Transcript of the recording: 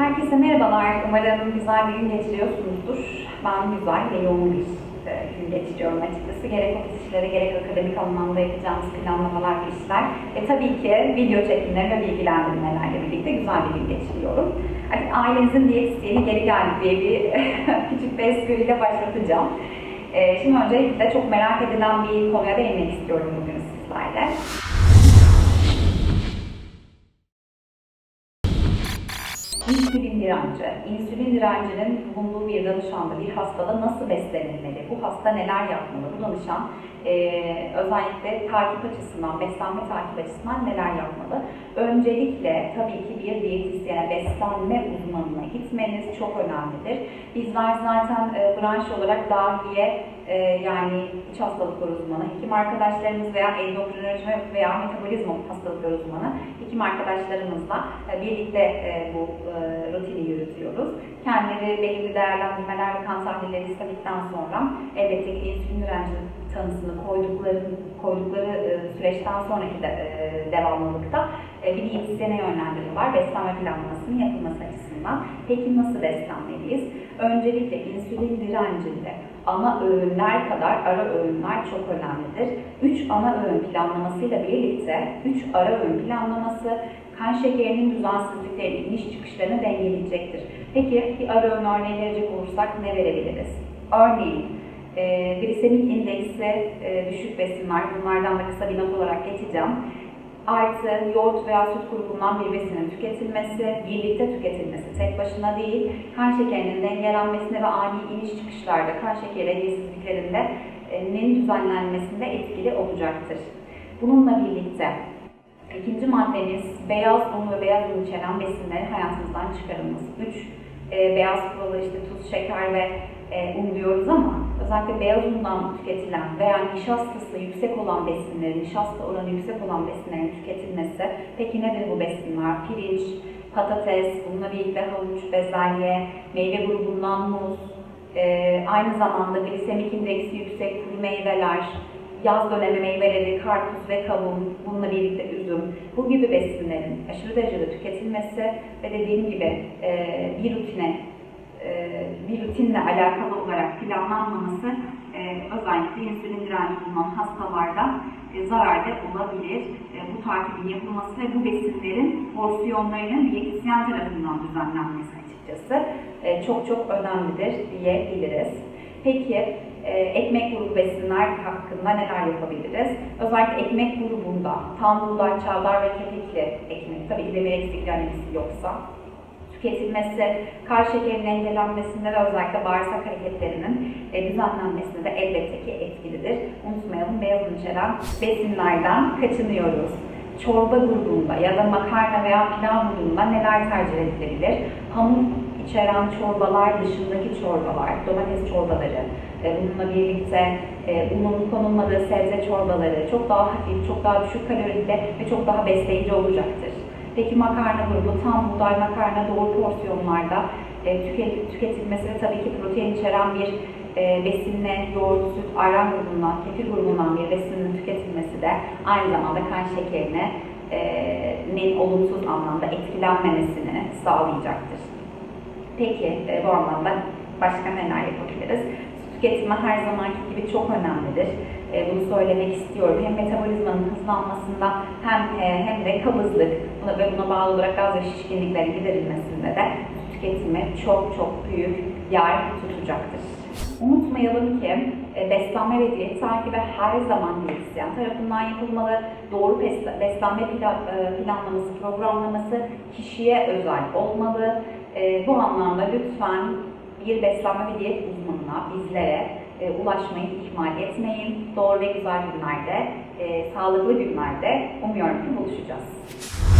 Herkese merhabalar. Umarım güzel bir gün geçiriyorsunuzdur. Ben güzel ve yoğun bir e, gün geçiriyorum açıkçası. Gerek ofis işleri, gerek akademik anlamda yapacağımız planlamalar, işler. Ve tabii ki video çekimleri ve bilgilendirmelerle birlikte güzel bir gün geçiriyorum. Artık ailenizin diyetisyeni geri geldi diye bir küçük bir espriyle başlatacağım. E, Şimdi öncelikle çok merak edilen bir konuya değinmek istiyorum bugün sizlerle. İnsülin direnci. İnsülin direncinin bulunduğu bir danışanda bir hastada nasıl beslenilmeli? Bu hasta neler yapmalı? Bu danışan eee, özellikle takip açısından, beslenme takip açısından neler yapmalı? Öncelikle tabii ki bir diyetisyene, beslenme uzmanına gitmeniz çok önemlidir. Bizler zaten e, branş olarak dahiliye e, yani iç hastalıkları uzmanı, hekim arkadaşlarımız veya endokrinoloji veya metabolizma hastalıkları uzmanı hekim arkadaşlarımızla e, birlikte e, bu e, rutini yürütüyoruz. Kendileri belirli değerlendirmeler ve kan tahlilleri istedikten sonra elbette ki insülin direnci tanısını koydukları koydukları e, süreçten sonraki de, e, devamlılıkta e, bir diyetisyene yönlendiriyorlar beslenme planlamasının yapılması açısından. Peki nasıl beslenmeliyiz? Öncelikle insülin direncinde ana öğünler kadar ara öğünler çok önemlidir. 3 ana öğün planlamasıyla birlikte 3 ara öğün planlaması kan şekerinin düzensizliklerini, iniş çıkışlarını dengeleyecektir. Peki bir ara öğün örneği verecek olursak ne verebiliriz? Örneğin e, glisemik indeksi e, düşük besinler, bunlardan da kısa bir not olarak geçeceğim. Artı yoğurt veya süt grubundan bir besinin tüketilmesi, birlikte tüketilmesi tek başına değil, kan şekerinin dengelenmesine ve ani iniş çıkışlarda kan şekeri dengesizliklerinde e, düzenlenmesinde etkili olacaktır. Bununla birlikte ikinci maddemiz beyaz un ve beyaz un içeren besinlerin hayatımızdan çıkarılması. Üç, e, beyaz kuralı işte tuz, şeker ve e, un diyoruz ama özellikle beyaz undan tüketilen veya nişastası yüksek olan besinlerin, nişasta oranı yüksek olan besinlerin tüketilmesi. Peki nedir bu besinler? Pirinç, patates, bununla birlikte havuç, bezelye, meyve grubundan muz, e, aynı zamanda glisemik indeksi yüksek kuru meyveler, yaz dönemi meyveleri, karpuz ve kavun, bununla birlikte üzüm, bu gibi besinlerin aşırı derecede tüketilmesi ve dediğim gibi e, bir rutine e, bir rutinle alakalı olarak planlanmaması e, özellikle insülin direnci bulunan hastalarda e, zararlı olabilir. E, bu takibin yapılması ve bu besinlerin porsiyonlarının diyetisyen tarafından düzenlenmesi açıkçası e, çok çok önemlidir diyebiliriz. Peki ekmek grubu besinler hakkında neler yapabiliriz? Özellikle ekmek grubunda tam buğday, çavdar ve kepekli ekmek, tabii ki demir eksikliği anemisi yoksa tüketilmesi, kan şekerinin dengelenmesinde ve özellikle bağırsak hareketlerinin e, düzenlenmesinde de elbette ki etkilidir. Unutmayalım beyaz içeren besinlerden kaçınıyoruz. Çorba grubunda ya da makarna veya pilav grubunda neler tercih edilebilir? Hamur içeren çorbalar dışındaki çorbalar, domates çorbaları, e, bununla birlikte e, unun konulmadığı sebze çorbaları çok daha hafif, çok daha düşük kalorili ve çok daha besleyici olacaktır. Peki makarna grubu tam buğday makarna doğru porsiyonlarda e, tüket- tüketilmesi ve tabii ki protein içeren bir e, besinle yoğurt, süt, ayran grubundan, kefir grubundan bir besinin tüketilmesi de aynı zamanda kan şekerine e, olumsuz anlamda etkilenmemesini sağlayacaktır. Peki e, bu anlamda başka neler yapabiliriz? Su tüketimi her zamanki gibi çok önemlidir. E, bunu söylemek istiyorum. Hem metabolizmanın hızlanmasında hem e, hem de kabızlık buna ve buna bağlı olarak gaz ve şişkinliklerin giderilmesinde de tüketimi çok çok büyük yer tutacaktır. Unutmayalım ki e, beslenme ve diyet takibi her zaman diyetisyen tarafından yapılmalı. Doğru bes- beslenme e, planlaması, programlaması kişiye özel olmalı. E, bu anlamda lütfen bir beslenme ve diyet uzmanına, bizlere ulaşmayı ihmal etmeyin. Doğru ve güzel günlerde, sağlıklı günlerde umuyorum ki buluşacağız.